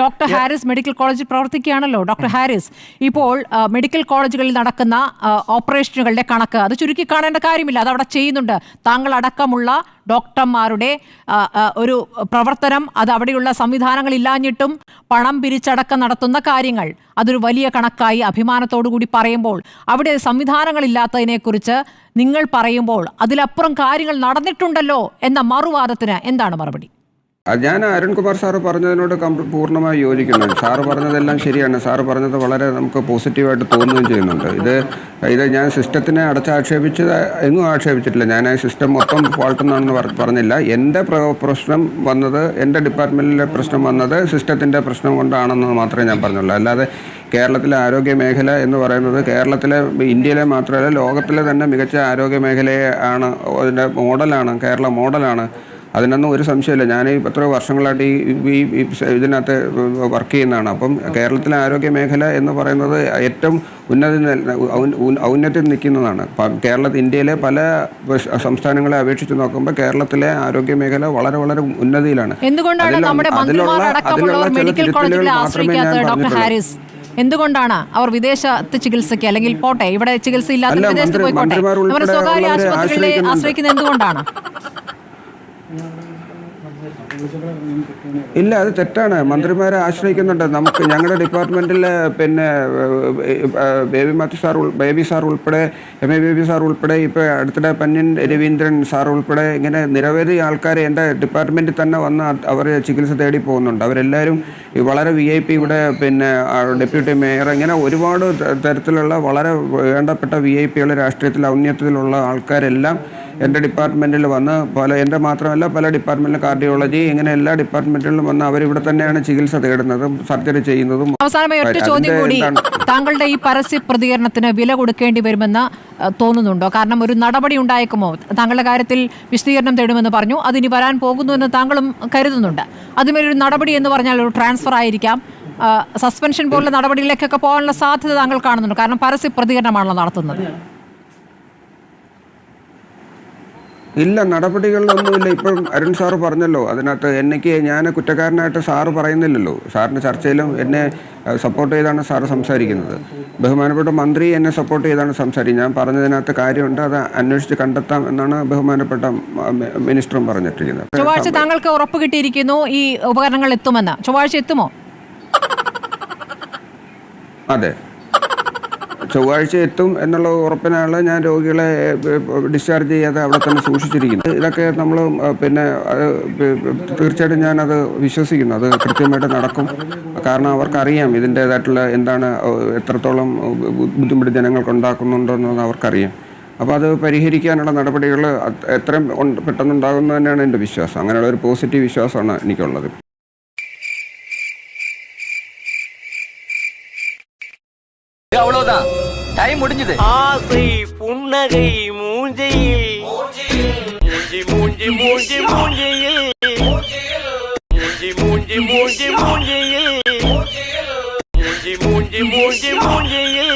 Doctor Haris medical കോളേജിൽ പ്രവർത്തിക്കുകയാണല്ലോ. Doctor Haris ഇപ്പോൾ medical കോളേജുകളിൽ നടക്കുന്ന ഓപ്പറേഷനുകളുടെ കണക്ക് അത് ചുരുക്കി കാണേണ്ട കാര്യമില്ല. അത് അവിടെ ചെയ്യുന്നുണ്ട്. താങ്കൾ അടക്കമുള്ള ഡോക്ടർമാരുടെ ഒരു പ്രവർത്തനം അത് അവിടെയുള്ള സംവിധാനങ്ങൾ ഇല്ലാഞ്ഞിട്ടും പണം പിരിച്ചടക്കം നടത്തുന്ന കാര്യങ്ങൾ അതൊരു വലിയ കണക്കായി അഭിമാനത്തോടു കൂടി പറയുമ്പോൾ അവിടെ സംവിധാനങ്ങളില്ലാത്തതിനെക്കുറിച്ച് നിങ്ങൾ പറയുമ്പോൾ അതിലപ്പുറം കാര്യങ്ങൾ നടന്നിട്ടുണ്ടല്ലോ എന്ന മറുവാദത്തിന് എന്താണ് മറുപടി? ഞാൻ അരുൺകുമാർ സാറ് പറഞ്ഞതിനോട് പൂർണമായി യോജിക്കുന്നു. സാറ് പറഞ്ഞതെല്ലാം ശരിയാണ്. സാറ് പറഞ്ഞത് വളരെ നമുക്ക് പോസിറ്റീവായിട്ട് തോന്നുകയും ചെയ്യുന്നുണ്ട്. ഇത് ഇത് ഞാൻ സിസ്റ്റത്തിനെ അടച്ചാക്ഷേപിച്ചത് എങ്ങും ആക്ഷേപിച്ചിട്ടില്ല. ഞാൻ ആ സിസ്റ്റം മൊത്തം ഫോൾട്ടെന്നാണെന്ന് പറ- പറഞ്ഞില്ല. എന്റെ പ്ര- പ്രശ്നം വന്നത് എന്റെ ഡിപ്പാർട്ട്മെന്റിലെ പ്രശ്നം വന്നത് സിസ്റ്റത്തിന്റെ പ്രശ്നം കൊണ്ടാണെന്ന് മാത്രമേ ഞാൻ പറഞ്ഞുള്ളൂ. അല്ലാതെ കേരളത്തിലെ ആരോഗ്യ മേഖല എന്ന് പറയുന്നത് കേരളത്തിലെ ഇന്ത്യയിലെ മാത്രമല്ല ലോകത്തിലെ തന്നെ മികച്ച ആരോഗ്യ മേഖലയെ ആണ് അതിന്റെ മോഡലാണ് കേരള മോഡലാണ് അതിനൊന്നും ഒരു സംശയമില്ല. ഞാൻ ഈ എത്രയോ വർഷങ്ങളായിട്ട് ഈ ഈ ഇതിനകത്ത് വർക്ക് ചെയ്യുന്നതാണ്. അപ്പം കേരളത്തിലെ ആരോഗ്യ മേഖല എന്ന് പറയുന്നത് ഏറ്റവും ഉന്നതി ഔന്നത്തിൽ നിൽക്കുന്നതാണ്. കേരളത്തിൽ കേരള ഇന്ത്യയിലെ പല സംസ്ഥാനങ്ങളെ അപേക്ഷിച്ച് നോക്കുമ്പോൾ കേരളത്തിലെ ആരോഗ്യ മേഖല വളരെ വളരെ ഉന്നതിയിലാണ്. എന്തുകൊണ്ടാണ് അതിലുള്ള- നമ്മുടെ അതിലുള്ള- മന്ത്രിമാർ അടക്കമുള്ളവർ ചില മെഡിക്കൽ തിരുത്തലുകൾ കോളേജിൽ മാത്രമേ ഞാൻ ഡോക്ടർ പറഞ്ഞിട്ടുള്ളൂ. ഹാരിസ്. എന്തുകൊണ്ടാണ് അവർ വിദേശത്ത് ചികിത്സയ്ക്ക് അല്ലെങ്കിൽ പോട്ടെ ഇവിടെ ചികിത്സ ഇല്ലാത്ത വിദേശത്ത് പോയിക്കോട്ടെ അവർ സ്വകാര്യ ആശുപത്രികളെ ആശ്രയിക്കുന്നത് എന്തുകൊണ്ടാണ്? ഇല്ല അത് തെറ്റാണ്. മന്ത്രിമാരെ ആശ്രയിക്കുന്നുണ്ട്. നമുക്ക് ഞങ്ങളുടെ ഡിപ്പാർട്ട്മെന്റിൽ പിന്നെ ബേബി മാത്യു സാർ ബേബി സാർ ഉൾപ്പെടെ എം എ ബേബി സാർ ഉൾപ്പെടെ ഇപ്പൊ അടുത്തിടെ പന്യൻ രവീന്ദ്രൻ സാർ ഉൾപ്പെടെ ഇങ്ങനെ നിരവധി ആൾക്കാർ എന്റെ ഡിപ്പാർട്ട്മെന്റിൽ തന്നെ വന്ന് അവർ ചികിത്സ തേടി പോകുന്നുണ്ട്. അവരെല്ലാവരും വളരെ വി ഐ പി ഇവിടെ പിന്നെ ഡെപ്യൂട്ടി മേയർ ഇങ്ങനെ ഒരുപാട് തരത്തിലുള്ള വളരെ വേണ്ടപ്പെട്ട വി ഐ പികൾ രാഷ്ട്രീയത്തിൽ ഔന്നത്യത്തിലുള്ള ആൾക്കാരെല്ലാം എന്റെ ഡിപ്പാർട്ട്മെന്റിൽ വന്ന് പല എന്റെ മാത്രമല്ല പല ഡിപ്പാർട്ട്മെന്റിലും കാർഡിയോളജി ഇങ്ങനെ എല്ലാ ഡിപ്പാർട്ട്മെന്റിലും വന്ന് അവരിവിടെ തന്നെയാണ് ചികിത്സ തേടുന്നതും സർജറി ചെയ്യുന്നതും അവസാനമായി ഒറ്റ ചോദ്യം കൂടി. താങ്കളുടെ ഈ പരസ്യ പ്രതികരണത്തിന് വില കൊടുക്കേണ്ടി വരുമെന്ന് തോന്നുന്നുണ്ടോ? കാരണം ഒരു നടപടി ഉണ്ടായേക്കുമോ? താങ്കളുടെ കാര്യത്തിൽ വിശദീകരണം തേടുമെന്ന് പറഞ്ഞു. അതിനി വരാൻ പോകുന്നു എന്ന് താങ്കളും കരുതുന്നുണ്ട്. അതുമേലൊരു നടപടി എന്ന് പറഞ്ഞാൽ ഒരു ട്രാൻസ്ഫർ ആയിരിക്കാം. സസ്പെൻഷൻ പോലുള്ള നടപടികളിലേക്കൊക്കെ പോകാനുള്ള സാധ്യത താങ്കൾ കാണുന്നുണ്ട്. കാരണം പരസ്യ പ്രതികരണമാണല്ലോ നടത്തുന്നത്. ഇല്ല നടപടികളിലൊന്നുമില്ല. ഇപ്പം അരുൺ സാറ് പറഞ്ഞല്ലോ അതിനകത്ത് എനിക്ക് ഞാൻ കുറ്റക്കാരനായിട്ട് സാറ് പറയുന്നില്ലല്ലോ. സാറിന്റെ ചർച്ചയിലും എന്നെ സപ്പോർട്ട് ചെയ്താണ് സാറ് സംസാരിക്കുന്നത്. ബഹുമാനപ്പെട്ട മന്ത്രി എന്നെ സപ്പോർട്ട് ചെയ്താണ് സംസാരിക്കുന്നത്. ഞാൻ പറഞ്ഞതിനകത്ത് കാര്യമുണ്ട് അത് അന്വേഷിച്ച് കണ്ടെത്താം എന്നാണ് ബഹുമാനപ്പെട്ട മിനിസ്റ്ററും പറഞ്ഞിട്ടിരിക്കുന്നത് ചൊവ്വാഴ്ച താങ്കൾക്ക് ഉറപ്പ് കിട്ടിയിരിക്കുന്നു ഈ ഉപകരണങ്ങൾ എത്തുമെന്ന്. ചൊവ്വാഴ്ച എത്തുമോ? അതെ. ചൊവ്വാഴ്ച എത്തും എന്നുള്ള ഉറപ്പിനാണ് ഞാൻ രോഗികളെ ഡിസ്ചാർജ് ചെയ്യാതെ അവിടെ തന്നെ സൂക്ഷിച്ചിരിക്കുന്നത് ഇതൊക്കെ നമ്മൾ പിന്നെ അത് തീർച്ചയായിട്ടും ഞാനത് വിശ്വസിക്കുന്നു അത് കൃത്യമായിട്ട് നടക്കും കാരണം അവർക്കറിയാം ഇതിൻ്റേതായിട്ടുള്ള എന്താണ് എത്രത്തോളം ബുദ്ധിമുട്ട് ജനങ്ങൾക്ക് ഉണ്ടാക്കുന്നുണ്ടെന്ന് അവർക്കറിയാം അപ്പോൾ അത് പരിഹരിക്കാനുള്ള നടപടികൾ എത്രയും ഉണ്ട്- പെട്ടെന്നുണ്ടാകുന്നു തന്നെയാണ് എൻ്റെ വിശ്വാസം അങ്ങനെയുള്ള ഒരു പോസിറ്റീവ് വിശ്വാസമാണ് എനിക്കുള്ളത് அவ்வளவுதான் டைம் முடிஞ்சது. ஆசை புன்னகை மூஞ்சையில். மூஞ்சி மூஞ்சி மூஞ்சி மூஞ்சையில். மூஞ்சி மூஞ்சி மூஞ்சி மூஞ்சையில். மூஞ்சி மூஞ்சி மூஞ்சி மூஞ்சையில்.